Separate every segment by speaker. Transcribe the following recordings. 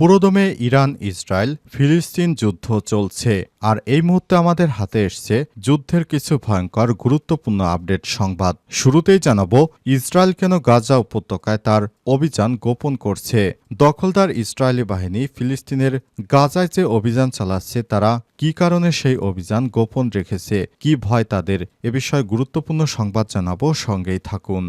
Speaker 1: পুরোদমে Iran, Israel, ফিলিস্তিন যুদ্ধ চলছে, আর এই মুহূর্তে আমাদের হাতে এসছে যুদ্ধের কিছু ভয়ঙ্কর, গুরুত্বপূর্ণ আপডেট সংবাদ। শুরুতেই জানাব, ইসরায়েল কেন গাজা উপত্যকায় তার অভিযান গোপন করছে? দখলদার ইসরায়েলি বাহিনী ফিলিস্তিনের গাজায় যে অভিযান চালাচ্ছে, তারা কি কারণে সেই অভিযান গোপন রেখেছে? কি ভয় তাদের? এ বিষয়ে গুরুত্বপূর্ণ সংবাদ জানাব, সঙ্গেই থাকুন।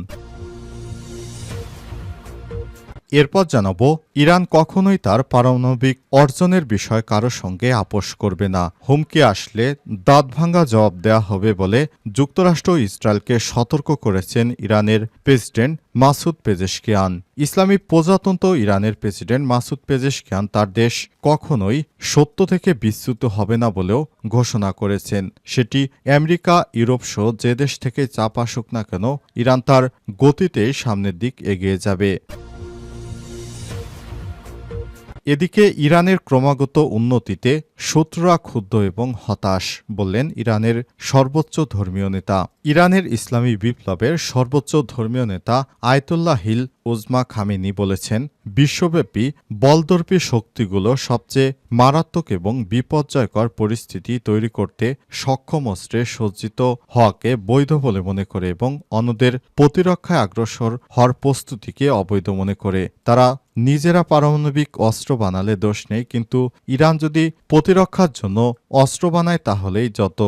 Speaker 1: এরপর জানাব, ইরান কখনোই তার পারমাণবিক অর্জনের বিষয় কারও সঙ্গে আপোষ করবে না। হুমকি আসলে দাঁতভাঙ্গা জবাব দেওয়া হবে বলে যুক্তরাষ্ট্র ইসরায়েলকে সতর্ক করেছেন ইরানের প্রেসিডেন্ট মাসুদ পেজেশকিয়ান। ইসলামী প্রজাতন্ত্র ইরানের প্রেসিডেন্ট মাসুদ পেজেশকিয়ান তার দেশ কখনোই সত্য থেকে বিচ্যুত হবে না বলেও ঘোষণা করেছেন। সেটি আমেরিকা, ইউরোপ সহ যে দেশ থেকে চাপ আসুক না কেন, ইরান তার গতিতেই সামনের দিক এগিয়ে যাবে। এদিকে ইরানের ক্রমাগত উন্নতিতে শত্রুরা ক্ষুব্ধ এবং হতাশ, বললেন ইরানের সর্বোচ্চ ধর্মীয় নেতা। ইরানের ইসলামী বিপ্লবের সর্বোচ্চ ধর্মীয় নেতা আয়তুল্লাহ হিল ওজমা খামেনি বলেছেন, বিশ্বব্যাপী বলদর্পী শক্তিগুলো সবচেয়ে মারাত্মক এবং বিপর্যয়কর পরিস্থিতি তৈরি করতে সক্ষম অস্ত্রে সজ্জিত হওয়াকে বৈধ বলে মনে করে এবং অন্যদের প্রতিরক্ষায় অগ্রসর হওয়ার প্রস্তুতিকে অবৈধ মনে করে। তারা নিজেরা পারমাণবিক অস্ত্র বানালে দোষ নেই, কিন্তু ইরান যদি প্রতিরক্ষার জন্য অস্ত্র বানায় তাহলেই যত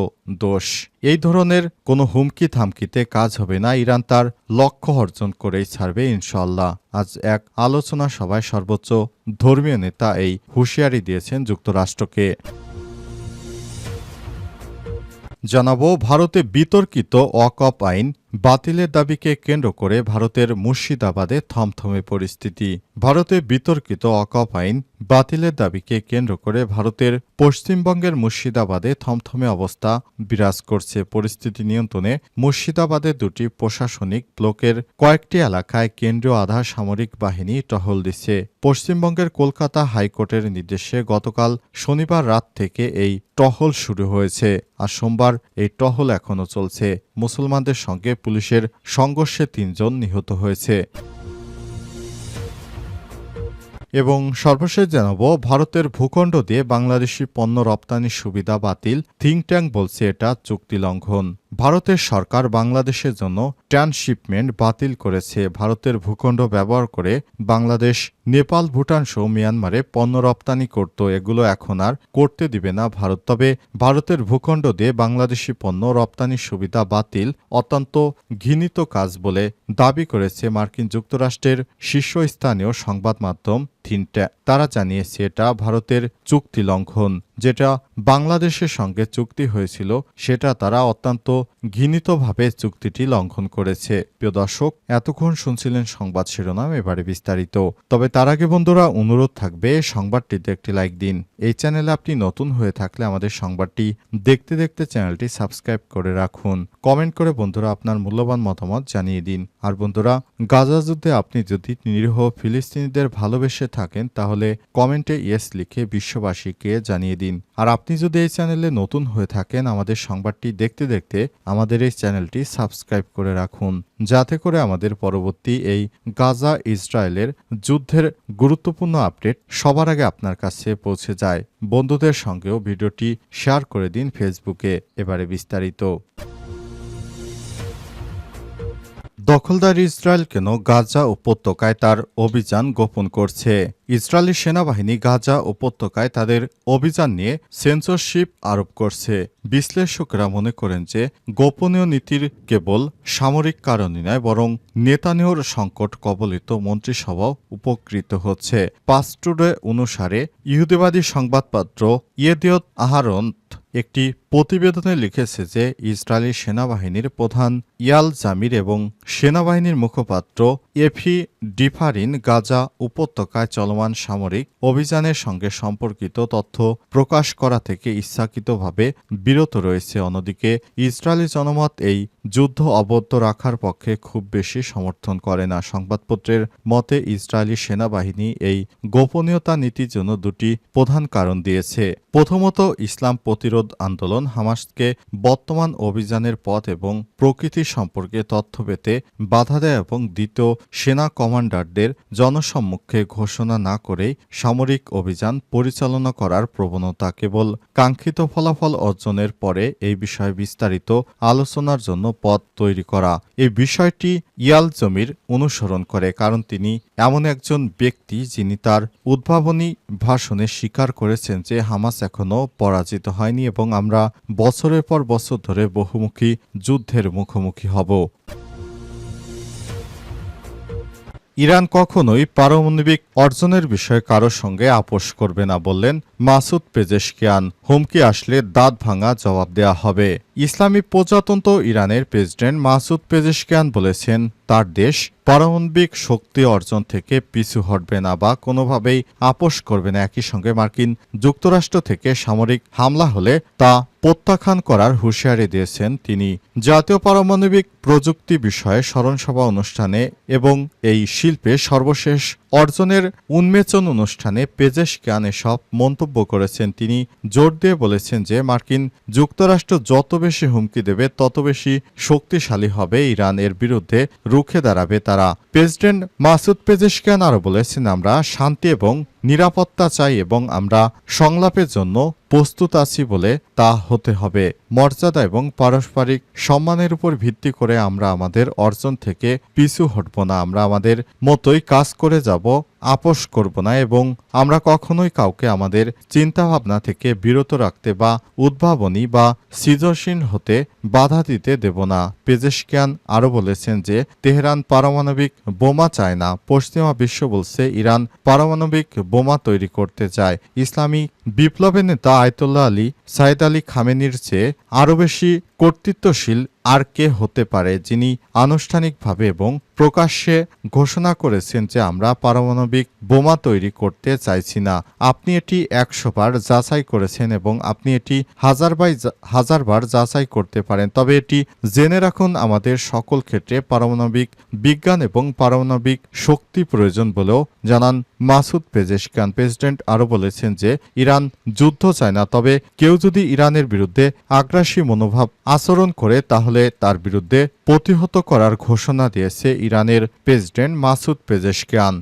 Speaker 1: দোষ। এই ধরনের কোনো হুমকি থামকিতে কাজ হবে না, ইরান তার লক্ষ্য অর্জন করেই ছাড়বে ইনশাল্লাহ আজ এক আলোচনা সভায় সর্বোচ্চ ধর্মীয় নেতা এই হুঁশিয়ারি দিয়েছেন যুক্তরাষ্ট্রকে। জানাব, ভারতে বিতর্কিত অকপ আইন বাতিলের দাবিকে কেন্দ্র করে ভারতের মুর্শিদাবাদে থমথমে পরিস্থিতি। ভারতে বিতর্কিত অকপ আইন বাতিলের দাবিকে কেন্দ্র করে ভারতের পশ্চিমবঙ্গের মুর্শিদাবাদে থমথমে অবস্থা বিরাজ করছে। পরিস্থিতি নিয়ন্ত্রণে মুর্শিদাবাদে দুটি প্রশাসনিক ব্লকের কয়েকটি এলাকায় কেন্দ্রীয় আধা সামরিক বাহিনী টহল দিচ্ছে। পশ্চিমবঙ্গের কলকাতা হাইকোর্টের নির্দেশে গতকাল শনিবার রাত থেকে এই টহল শুরু হয়েছে। আর সোমবার এই টহল এখনও চলছে। মুসলমানদের সঙ্গে পুলিশের সংঘর্ষে তিনজন নিহত হয়েছে। এবং সর্বশেষ জানাব, ভারতের ভূখণ্ড দিয়ে বাংলাদেশি পণ্য রপ্তানির সুবিধা বাতিল থিঙ্ক ট্যাঙ্ক বলছে এটা চুক্তি লঙ্ঘন। ভারতের সরকার বাংলাদেশের জন্য ট্রান্সশিপমেন্ট বাতিল করেছে। ভারতের ভূখণ্ড ব্যবহার করে বাংলাদেশ, নেপাল, ভুটান সহ মিয়ানমারে পণ্য রপ্তানি করত। এগুলো এখন আর করতে দিবে না ভারত। তবে ভারতের ভূখণ্ড দিয়ে বাংলাদেশি পণ্য রপ্তানির সুবিধা বাতিল অত্যন্ত ঘৃণিত কাজ বলে দাবি করেছে মার্কিন যুক্তরাষ্ট্রের শীর্ষস্থানীয় সংবাদ মাধ্যম থিনটা তারা জানিয়েছে, এটা ভারতের চুক্তি লঙ্ঘন। যেটা বাংলাদেশের সঙ্গে চুক্তি হয়েছিল, সেটা তারা অত্যন্ত ঘৃণিতভাবে চুক্তিটি লঙ্ঘন করেছে। প্রিয় দর্শক, এতক্ষণ শুনছিলেন সংবাদ শিরোনাম, এবারে বিস্তারিত। তবে তার আগে বন্ধুরা, অনুরোধ থাকবে সংবাদটিতে একটি লাইক দিন। এই চ্যানেলে আপনি নতুন হয়ে থাকলে আমাদের সংবাদটি দেখতে দেখতে চ্যানেলটি সাবস্ক্রাইব করে রাখুন। কমেন্ট করে বন্ধুরা আপনার মূল্যবান মতামত জানিয়ে দিন। আর বন্ধুরা, গাজা যুদ্ধে আপনি যদি নিরীহ ফিলিস্তিনিদের ভালোবেসে থাকেন, তাহলে কমেন্টে ইয়েস লিখে বিশ্ববাসীকে জানিয়ে দিন। আর আপনি যদি এই চ্যানেলে নতুন হয়ে থাকেন, আমাদের সংবাদটি দেখতে দেখতে আমাদের এই চ্যানেলটি সাবস্ক্রাইব করে রাখুন, যাতে করে আমাদের পরবর্তী এই গাজা ইসরায়েলের যুদ্ধের গুরুত্বপূর্ণ আপডেট সবার আগে আপনার কাছে পৌঁছে যায়। বন্ধুদের সঙ্গেও ভিডিওটি শেয়ার করে দিন ফেসবুকে। এবারে বিস্তারিত। দখলদার ইসরায়েল কেন গাজা উপত্যকায় তার অভিযান গোপন করছে? ইসরায়েলি সেনাবাহিনী গাজা উপত্যকায় তাদের অভিযান নিয়ে সেন্সরশিপ আরোপ করছে। বিশ্লেষকরা মনে করেন যে গোপনীয় নীতির কেবল সামরিক কারণই নয়, বরং নেতানিয়র সংকট কবলিত মন্ত্রিসভাও উপকৃত হচ্ছে। পাস্টুডে অনুসারে ইহুদিবাদী সংবাদপত্র ইয়েদিয়ত আহারন্ত একটি প্রতিবেদনে লিখেছে যে ইসরায়েলি সেনাবাহিনীর প্রধান ইয়াল জামির এবং সেনাবাহিনীর মুখপাত্র এফি ডিফারিন গাজা উপত্যকায় চলমান সামরিক অভিযানের সঙ্গে সম্পর্কিত তথ্য প্রকাশ করা থেকে ইচ্ছাকৃতভাবে বিরত রয়েছে। অন্যদিকে, ইসরায়েলি জনমত এই যুদ্ধ অবদ্ধ রাখার পক্ষে খুব বেশি সমর্থন করে না। সংবাদপত্রের মতে, ইসরায়েলি সেনাবাহিনী এই গোপনীয়তা নীতির জন্য দুটি প্রধান কারণ দিয়েছে। প্রথমত, ইসলাম প্রতিরোধ আন্দোলন হামাসকে বর্তমান অভিযানের পথ এবং প্রকৃতি সম্পর্কে তথ্য পেতে বাধা দেয় এবং দ্বিতীয় সেনা কমান্ডারদের জনসম্মুখে ঘোষণা না করেই সামরিক অভিযান পরিচালনা করার প্রবণতা কেবল কাঙ্ক্ষিত ফলাফল অর্জনের পরে এই বিষয়ে বিস্তারিত আলোচনার জন্য পথ তৈরি করা। এই বিষয়টি ইয়াল জমির অনুসরণ করে, কারণ তিনি এমন একজন ব্যক্তি যিনি তার উদ্ভাবনী ভাষণে স্বীকার করেছেন যে হামাস এখনও পরাজিত হয়নি এবং আমরা বছরের পর বছর ধরে বহুমুখী যুদ্ধের মুখোমুখি হব। ইরান কখনোই পারমাণবিক অর্জনের বিষয়ে কারও সঙ্গে আপোষ করবে না বললেন মাসুদ পেজেশকিয়ান। হুমকি আসলে দাঁত ভাঙা জবাব দেয়া হবে। ইসলামী প্রজাতন্ত্র ইরানের প্রেসিডেন্ট মাসুদ পেজেশকিয়ান বলেছেন, তার দেশ পারমাণবিক শক্তি অর্জন থেকে পিছু হটবে না বা কোনোভাবেই আপোষ করবে না। একই সঙ্গে মার্কিন যুক্তরাষ্ট্র থেকে সামরিক হামলা হলে তা প্রত্যাখ্যান করার হুঁশিয়ারি দিয়েছেন তিনি। জাতীয় পারমাণবিক প্রযুক্তি বিষয়ে স্মরণসভা অনুষ্ঠানে এবং এই শিল্পে সর্বশেষ অর্জনের উন্মেচন অনুষ্ঠানে পেজেশকিয়ান এসব মন্তব্য করেছেন। তিনি জোর দিয়ে বলেছেন যে, মার্কিন যুক্তরাষ্ট্র যত বেশি হুমকি দেবে, তত বেশি শক্তিশালী হবে ইরান। এর বিরুদ্ধে রুখে দাঁড়াবে তারা। প্রেসিডেন্ট মাসুদ পেজেশকান আরও বলেছেন, আমরা শান্তি এবং নিরাপত্তা চাই এবং আমরা সংলাপের জন্য প্রস্তুত আছি বলে তা হতে হবে। মর্যাদা এবং পারস্পরিক সম্মানের উপর ভিত্তি করে আমরা আমাদের অর্জন থেকে পিছু হটব না। আমরা আমাদের মতোই কাজ করে যাব, আপোষ করব না এবং আমরা কখনোই কাউকে আমাদের চিন্তাভাবনা থেকে বিরত রাখতে বা উদ্ভাবনী বা সৃজনশীল হতে বাধা দিতে দেব না। পেজেশকিয়ান আরও বলেছেন যে, তেহরান পারমাণবিক বোমা চায় না। পশ্চিমা বিশ্ব বলছে, ইরান পারমাণবিক বোমা তৈরি করতে চায়। ইসলামী বিপ্লবের নেতা আয়তুল্লাহ আলী সাইদ আলী খামেনির চেয়ে আরও বেশি কর্তৃত্বশীল আর কে হতে পারে যিনি আনুষ্ঠানিকভাবে এবং প্রকাশ্যে ঘোষণা করেছেন যে আমরা পারমাণবিক বোমা তৈরি করতে চাইছি না। আপনি এটি একশোবার যাচাই করেছেন এবং আপনি এটি হাজারবার হাজারবার যাচাই করতে পারেন। তবে এটি জেনে রাখুন, আমাদের সকল ক্ষেত্রে পারমাণবিক বিজ্ঞান এবং পারমাণবিক শক্তি প্রয়োজন বলেও জানান মাসুদ পেজেশকান প্রেসিডেন্ট আরও বলেছেন যে, ইরান যুদ্ধ চায় না, তবে কেউ যদি ইরানের বিরুদ্ধে আগ্রাসী মনোভাব আচরণ করে, তাহলে তার বিরুদ্ধে প্রতিহত করার ঘোষণা দিয়েছে ইরানের প্রেসিডেন্ট মাসুদ পেজেশকিয়ান।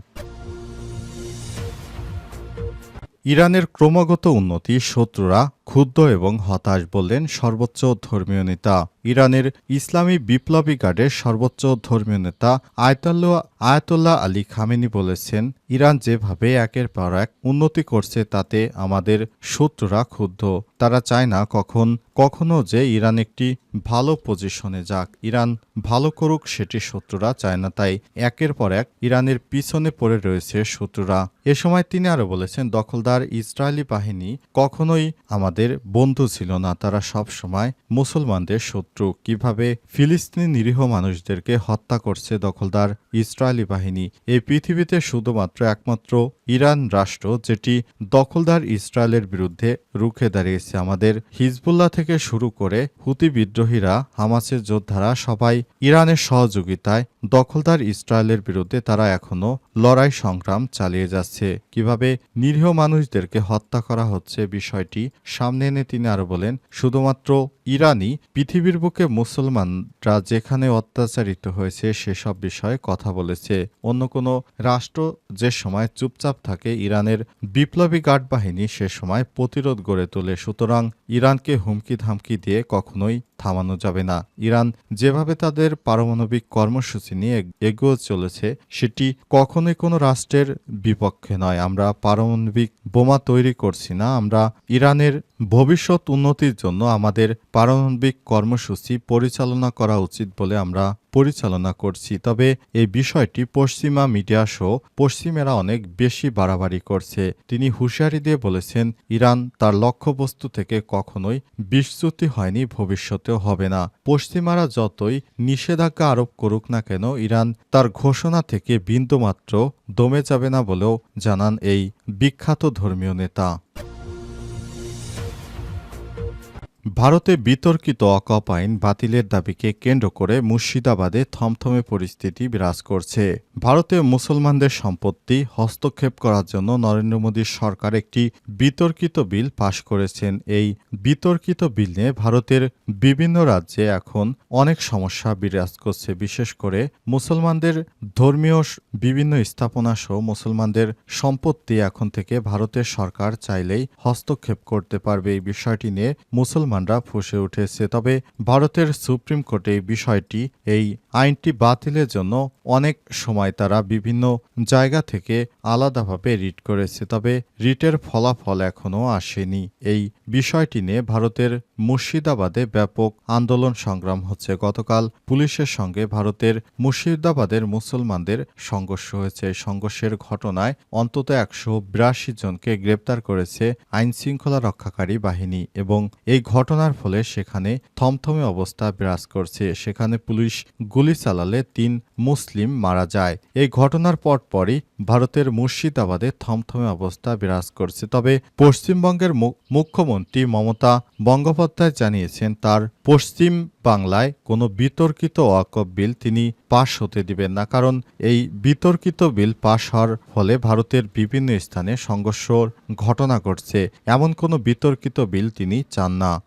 Speaker 1: ইরানের ক্রমাগত উন্নতি শত্রুরা ক্ষুব্ধ এবং হতাশ বললেন সর্বোচ্চ ধর্মীয় নেতা। ইরানের ইসলামী বিপ্লবী গার্ডের সর্বোচ্চ ধর্মীয় নেতা আয়তাল্লাহ আয়াতুল্লাহ আলী খামেনি বলেছেন, ইরান যেভাবে একের পর এক উন্নতি করছে, তাতে আমাদের শত্রুরা ক্ষুব্ধ। তারা চায় না কখন, কখনো যে ইরান একটি ভালো পজিশনে যাক। ইরান ভালো করুক, সেটি শত্রুরা চায় না। তাই একের পর এক ইরানের পিছনে পড়ে রয়েছে শত্রুরা। এ সময় তিনি আরও বলেছেন, দখলদার ইসরায়েলি বাহিনী কখনোই আমাদের বন্ধু ছিল না। তারা সব সময় মুসলমানদের শত্রু। কীভাবে ফিলিস্তিনি নিরীহ মানুষদেরকে হত্যা করছে দখলদার ইসরায়েলি বাহিনী? এই পৃথিবীতে শুধুমাত্র একমাত্র ইরান রাষ্ট্র, যেটি দখলদার ইসরায়েলের বিরুদ্ধে রুখে দাঁড়িয়েছে। আমাদের হিজবুল্লাহ থেকে শুরু করে হুতি বিদ্রোহীরা, হামাসের যোদ্ধারা সবাই ইরানের সহযোগিতায় দখলদার ইসরায়েলের বিরুদ্ধে তারা এখনও লড়াই সংগ্রাম চালিয়ে যাচ্ছে। কীভাবে নিরীহ মানুষদেরকে হত্যা করা হচ্ছে বিষয়টি সামনে এনে তিনি আরও বলেন, শুধুমাত্র ইরানই পৃথিবীর বুকে মুসলমানরা যেখানে অত্যাচারিত হয়েছে সেসব বিষয়ে কথা বলেছে। অন্য কোনো রাষ্ট্র যে সময় চুপচাপ থাকে, ইরানের বিপ্লবী গার্ড বাহিনী সে সময় প্রতিরোধ গড়ে তোলে। সুতরাং ইরানকে হুমকি ধামকি দিয়ে কখনোই থামানো যাবে না। ইরান যেভাবে তাদের পারমাণবিক কর্মসূচি নিয়ে এগিয়ে চলেছে, সেটি কখনোই কোনো রাষ্ট্রের বিপক্ষে নয়। আমরা পারমাণবিক বোমা তৈরি করছি না, আমরা ইরানের ভবিষ্যৎ উন্নতির জন্য আমাদের পারমাণবিক কর্মসূচি পরিচালনা করা উচিত বলে আমরা পরিচালনা করছি। তবে এই বিষয়টি পশ্চিমা মিডিয়া সহ পশ্চিমেরা অনেক বেশি বাড়াবাড়ি করছে। তিনি হুঁশিয়ারি দিয়ে বলেছেন, ইরান তার লক্ষ্যবস্তু থেকে কখনোই বিচ্যুতি হয়নি, ভবিষ্যতেও হবে না। পশ্চিমারা যতই নিষেধাজ্ঞা আরোপ করুক না কেন, ইরান তার ঘোষণা থেকে বিন্দুমাত্র দমে যাবে না বলেও জানান এই বিখ্যাত ধর্মীয় নেতা। ভারতে বিতর্কিত অকপ আইন বাতিলের দাবিকে কেন্দ্র করে মুর্শিদাবাদে থমথমে পরিস্থিতি বিরাজ করছে। ভারতে মুসলমানদের সম্পত্তি হস্তক্ষেপ করার জন্য নরেন্দ্র মোদীর সরকার একটি বিতর্কিত বিল পাশ করেছেন। এই বিতর্কিত বিল নিয়ে ভারতের বিভিন্ন রাজ্যে এখন অনেক সমস্যা বিরাজ করছে। বিশেষ করে মুসলমানদের ধর্মীয় বিভিন্ন স্থাপনা সহ মুসলমানদের সম্পত্তি এখন থেকে ভারতের সরকার চাইলেই হস্তক্ষেপ করতে পারবে। এই বিষয়টি নিয়ে মুসলমানরা ফুসে উঠেছে। তবে ভারতের সুপ্রিম কোর্টে বিষয়টি এই আইনটি বাতিলের জন্য অনেক সময় তারা বিভিন্ন জায়গা থেকে আলাদাভাবে রিট করেছে, তবে রিটের ফলাফল এখনও আসেনি। এই বিষয়টি নিয়ে ভারতের মুর্শিদাবাদে ব্যাপক আন্দোলন সংগ্রাম হচ্ছে। গতকাল পুলিশের সঙ্গে ভারতের মুর্শিদাবাদের মুসলমানদের সংঘর্ষ হয়েছে। সংঘর্ষের ঘটনায় অন্তত একশো বিরাশি জনকে গ্রেপ্তার করেছে আইন শৃঙ্খলা রক্ষাকারী বাহিনী এবং এই ঘটনার ফলে সেখানে থমথমে অবস্থা বিরাজ করছে। সেখানে পুলিশ গুলি চালালে তিন মুসলিম মারা যায়। এই ঘটনার পরপরই ভারতের মুর্শিদাবাদে থমথমে অবস্থা বিরাজ করছে। তবে পশ্চিমবঙ্গের মুখ্যমন্ত্রী মমতা বন্দ্যোপাধ্যায় জানিয়েছেন, তার পশ্চিম বাংলায় কোনো বিতর্কিত ওয়াকফ বিল তিনি পাশ হতে দিবেন না। কারণ এই বিতর্কিত বিল পাশ হওয়ার ফলে ভারতের বিভিন্ন স্থানে সংঘর্ষর ঘটনা ঘটছে। এমন কোনো বিতর্কিত বিল তিনি চান না।